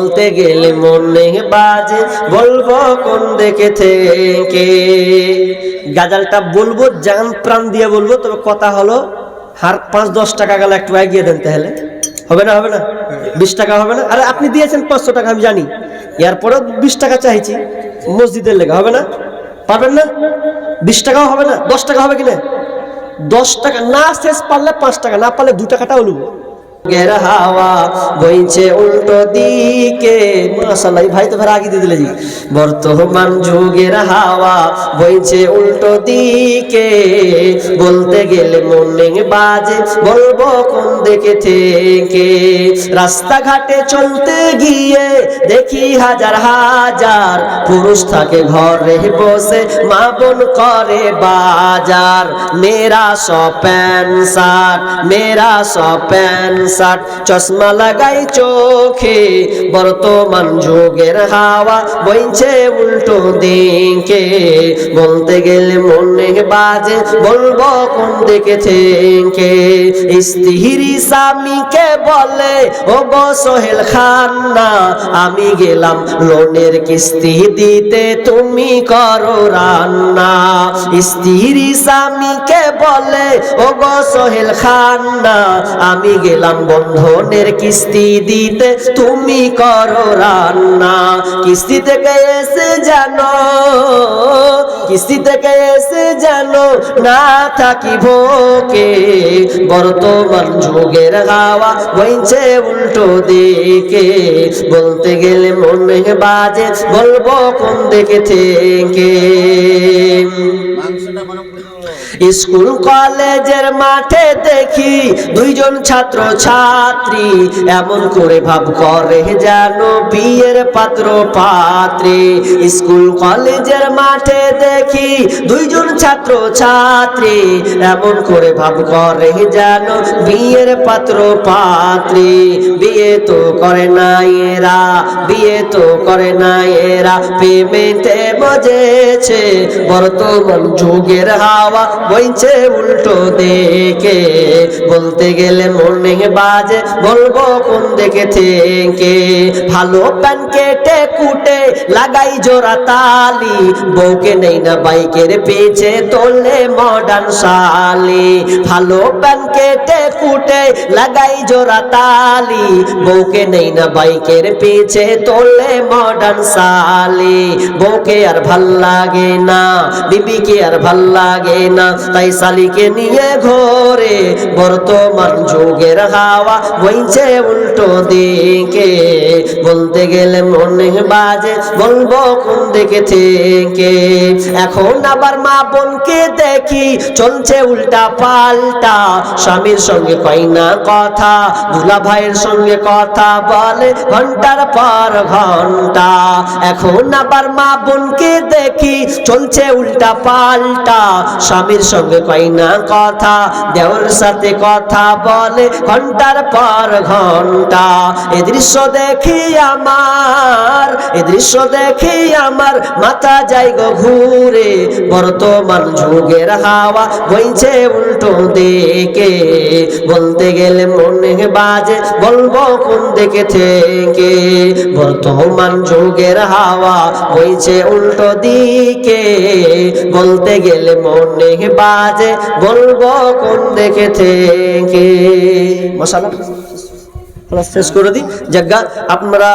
বলতে গেলে মনে বাজে। বলব কোন দেখে থেকে? গাজালটা বলব, জান প্রাণ দিয়ে বলব, তবে কথা হলো, হার পাঁচ, দশ টাকা গেলে, একটু এগিয়ে দেন তাহলে। হবে না হবে না? বিশ টাকা হবে না? আরে আপনি দিয়েছেন পাঁচশো টাকা, আমি জানি। এরপরেও বিশ টাকা চাইছি, মসজিদের লেগে, হবে না? পারবেন না? বিশ টাকাও হবে না? দশ টাকা হবে কিনা? দশ টাকা, না শেষ পারলে পাঁচ টাকা, না পারলে দু টাকাটাও নেব গের হাওয়া বইছে উল্টো দিকে। এই ভাই তো ফের আগে দিয়ে দিলে বর্তমান যুগের হাওয়া বইছে উল্টো দিকে। বলতে গেলে মনে বাজে, বলব কোন দেখে থেকে। রাস্তাঘাটে চলতে গিয়ে দেখি হাজার হাজার পুরুষ থাকে ঘরে বসে, মা বোন করে বাজার। মেরা সব প্যান্ট শার্ট মেরা সব প্যান্ট শার্ট চশমা লাগাই চোখে, বর্তমান যুগের হাওয়া বইছে উল্টো দিকে। বলতে গেলে মনে বাজে, বলব কোন দিকে থেকে। স্ত্রী স্বামীকে বলে ও গো সোহেল খান না আমি গেলাম লোনের কিস্তি দিতে, তুমি করো রান্না। স্ত্রী স্বামীকে বলে ও গো সোহেল খান না আমি গেলাম বন্ধনের কিস্তি দিতে তুমি করো রান্না। কিস্তি থেকে এসে জানো কিস্তি থেকে এসে জানো না থাকি ভোকে। বর্তমান যুগের হাওয়া বইছে উল্টো দিকে। বলতে গেলে মনে বাজে, বলব কোন দিকে থেকে। স্কুল কলেজের মাঠে দেখি দুইজন ছাত্র ছাত্রী এমন করে ভাব করে যেন বিয়ের পাত্র পাত্রী স্কুল কলেজের মাঠে দেখি দুইজন ছাত্র ছাত্রী এমন করে ভাব করে যেন বিয়ের পাত্র পাত্রী বিয়ে তো করে না এরা, বিয়ে তো করে না এরা। পেমেন্টে মজেছে বর্তমান যুগের হাওয়া বইছে উল্টো দেখে বলতে গেলে মনে বাজে, বলব কোন দেখে থেকে ভালো প্যান কেটে কুটে লাগাই জোড়া তালি। বউকে নেই না বাইকের পেছে তোলে মডার্ন শালি। ভালো প্যান কেটে কুটে লাগাই জোড়া তালি। বউকে নেই না বাইকের পেছে তোলে মডার্ন শালি। বউকে আর ভালো লাগে না, বিবিকে আর ভালো লাগে না। তাই শালিকে নিয়ে ঘরে। বর্তমান যুগের হাওয়া বইছে উল্টো দিকে। বলতে গেলে মনে বাজে, বলব কোন দিকে থেকে। এখন আবার মা বোনকে দেখি, চলছে উল্টা পাল্টা। স্বামীর সঙ্গে কই না কথা, দুলা ভাইয়ের সঙ্গে কথা বলে ঘণ্টার পর ঘণ্টা। এখন আবার মা বোনকে দেখি, চলছে উল্টা পাল্টা। স্বামীর সঙ্গে কই না কথা দেওর সাথে কথা বলে ঘণ্টার পর ঘণ্টা। এ দৃশ্য দেখি আমার এ দৃশ্য দেখে আমার মাথা যাই গো ঘুরে। বর্তমান যুগের হাওয়া বইছে উল্টো দিকে। বলতে গেলে মনে বাজে বলব কোন দিকে থেকে? বর্তমান যুগের হাওয়া বইছে উল্টো দিকে। বলতে গেলে মনে বাজে বলব কোন দিকে থেকে? মশালা শেষ করে দিই। জায়গা আপনারা